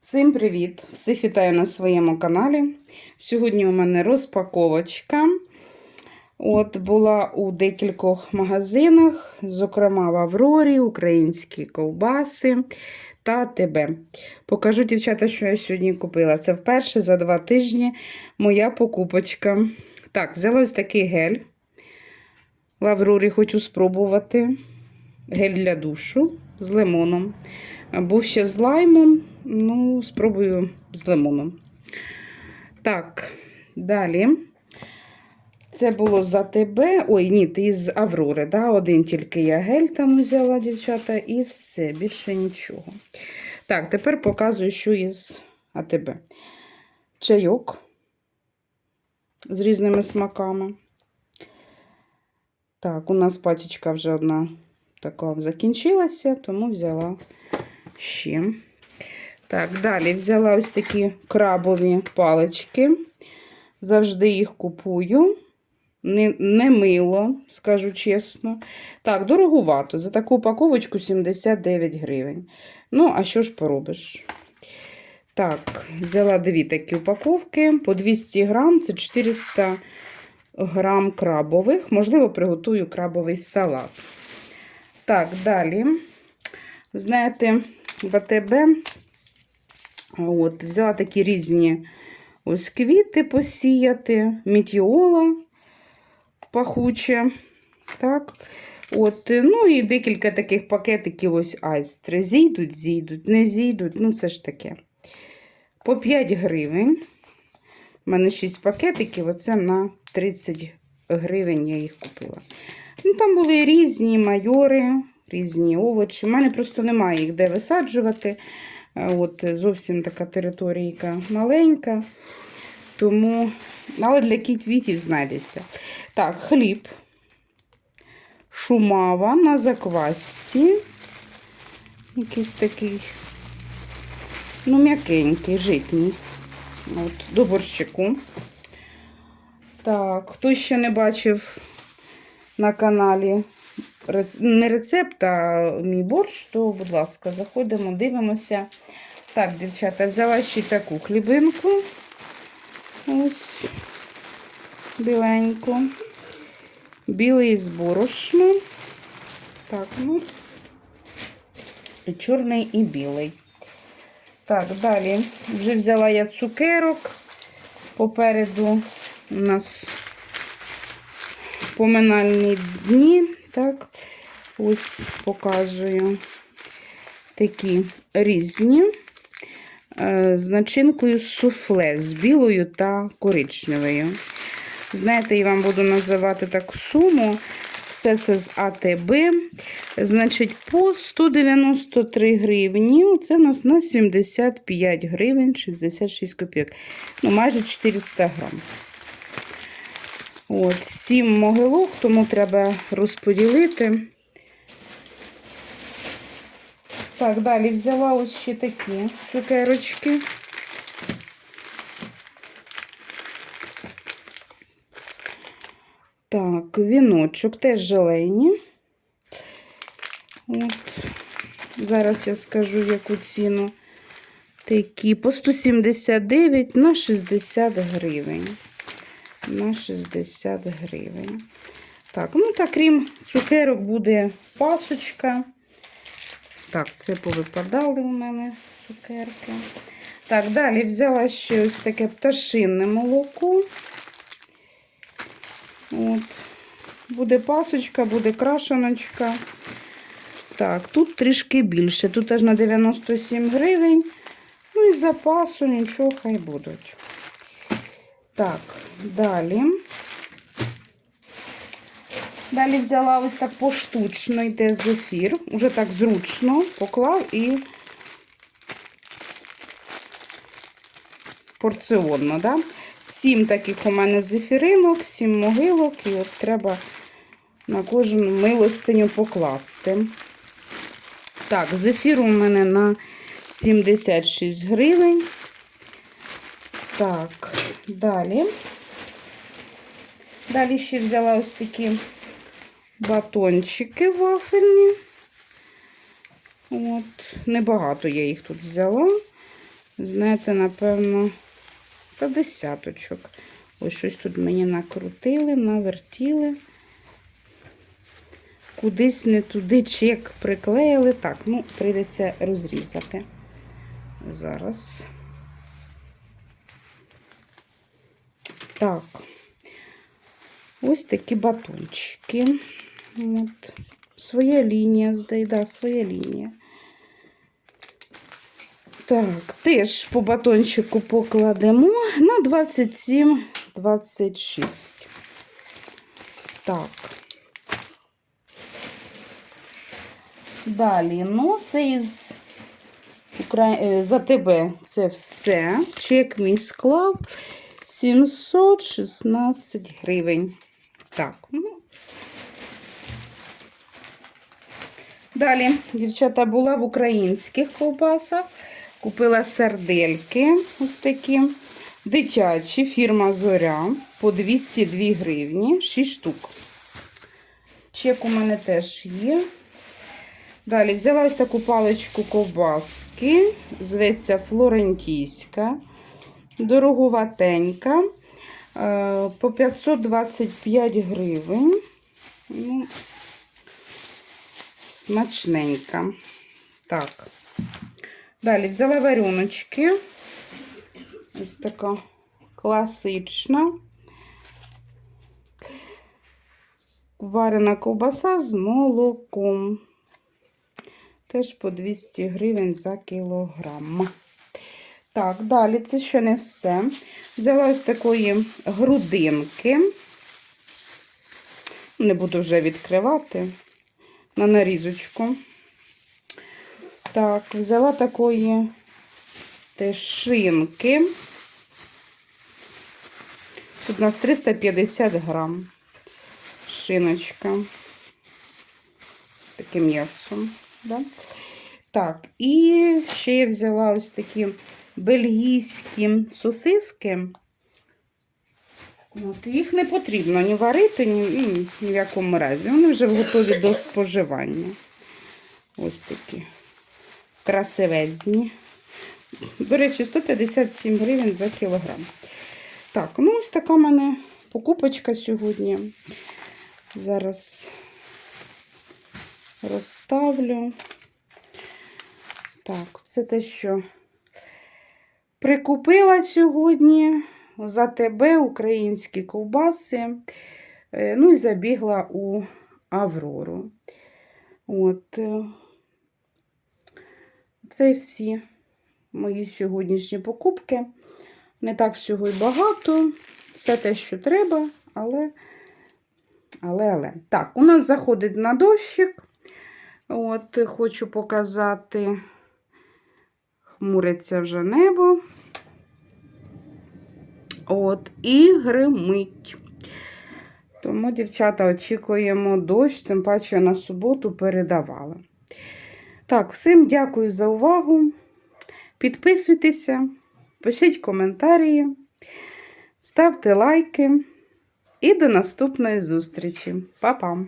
Всім привіт! Всіх вітаю на своєму каналі. Сьогодні у мене розпаковочка. От Була у декількох магазинах, зокрема в Аврорі, українські ковбаси та ТБ. Покажу, дівчата, що я сьогодні купила. Це вперше за два тижні моя покупочка. Так, взяла ось такий гель. В Аврорі хочу спробувати. Гель для душу з лимоном. Був ще з лаймом, ну, спробую з лимоном. Так, далі. Це було за тебе. Ой, ні, ти з Аврори. да? Один тільки я гель там взяла, дівчата, і все, більше нічого. Так, тепер показую, що із АТБ. Чайок з різними смаками. Так, у нас пачечка вже одна така закінчилася, тому взяла ще. Так, далі взяла ось такі крабові палички. Завжди їх купую. Не, не мило, скажу чесно. Так, дороговато. За таку упаковочку 79 гривень. Ну, а що ж поробиш? Так, взяла дві такі упаковки. По 200 грам це 400 грам крабових. Можливо, приготую крабовий салат. Так, далі. Знаєте, в АТБ от, взяла такі різні ось квіти посіяти, мітіола пахуче. Так. От, ну і декілька таких пакетиків ось айстри. Зійдуть, зійдуть, не зійдуть. Ну, це ж таке. По 5 гривень. У мене 6 пакетиків, оце на 30 гривень я їх купила. Ну, Там були різні майори, різні овочі. У мене просто немає їх де висаджувати. От Зовсім така територійка маленька. Тому, але для квітів знайдеться. Так, хліб. Шумава на заквасці. Якийсь такий, ну, м'якенький, житній. От, До борщику. Так, хто ще не бачив на каналі не рецепт, а мій борщ, то, будь ласка, заходимо, дивимося. Так, дівчата, взяла ще таку хлібинку. Ось біленьку. Білий з борошном. Так, ну, чорний і білий. Так, далі вже взяла я цукерок. Попереду у нас поминальні дні. Так, ось показую такі різні е, з начинкою суфле з білою та коричневою. Знаєте, я вам буду називати таку суму. Все це з АТБ. Значить, по 193 гривні. Це у нас на 75 гривень 66 копійок. Ну, майже 400 грам. От, 7 могилок, тому треба розподілити. Так, далі взяла ось ще такі цукерочки. Так, віночок теж желейні. От. Зараз я скажу, яку ціну. Такі по 179 на 60 гривень. На 60 гривень. Так, ну так, крім цукерок, буде пасочка. Так, це повипадали у мене цукерки. Так, далі взяла ще ось таке пташинне молоко. От. Буде пасочка, буде крашеночка. Так, тут трішки більше. Тут аж на 97 гривень. Ну і запасу нічого хай будуть. Так, далі. Далі взяла ось так поштучно йде зефір. Уже так зручно поклав і порціонно, да? Сім таких у мене зефіринок, сім могилок, і от треба на кожну милостиню покласти. Так, зефір у мене на 76 гривень. Так, далі. Далі ще взяла ось такі батончики вафельні. От, небагато я їх тут взяла. знаєте, напевно, та десяточок. Ось щось тут мені накрутили, навертіли. Кудись не туди чек приклеїли. Так, ну, прийдеться розрізати. Зараз. Так. Ось такі батончики. От. Своя лінія, да, своя лінія. Так, теж по батончику покладемо на 27-26. Так. Далі, ну, це із Укра... е, за тебе це все. Чек мій склав 716 гривень. Так. Далі, дівчата, була в українських ковбасах. Купила сардельки ось такі. Дитячі, фірма Зоря по 202 гривні, 6 штук. Чек у мене теж є. Далі взяла ось таку паличку ковбаски, зветься Флорентійська, дороговатенька, по 525 гривень. Ну, смачненька. Так. Далі взяла вареночки. Ось така класична. Варена ковбаса з молоком. Теж по 200 гривень за кілограм. Так, далі це ще не все. Взяла ось такої грудинки. Не буду вже відкривати на нарізочку. Так, взяла такої теж шинки. Тут у нас 350 грам. Шиночка. Таким м'ясом. Да? Так, і ще я взяла ось такі бельгійські сосиски. От, їх не потрібно ні варити, ні, ні, ні в якому разі. Вони вже готові до споживання. Ось такі красивезні. До речі, 157 гривень за кілограм. Так, ну ось така в мене покупочка сьогодні. Зараз розставлю. Так, це те, що прикупила сьогодні за тебе українські ковбаси. Е, Ну і забігла у Аврору. От. е, Це всі мої сьогоднішні покупки. Не так всього й багато. Все те, що треба, але. Але, але. Так, у нас заходить на дощик. От, хочу показати. Хмуриться вже небо. От, і гримить. Тому, дівчата, очікуємо дощ, тим паче на суботу передавала. Так, всім дякую за увагу. Підписуйтеся, пишіть коментарі, ставте лайки. І до наступної зустрічі. Па-па!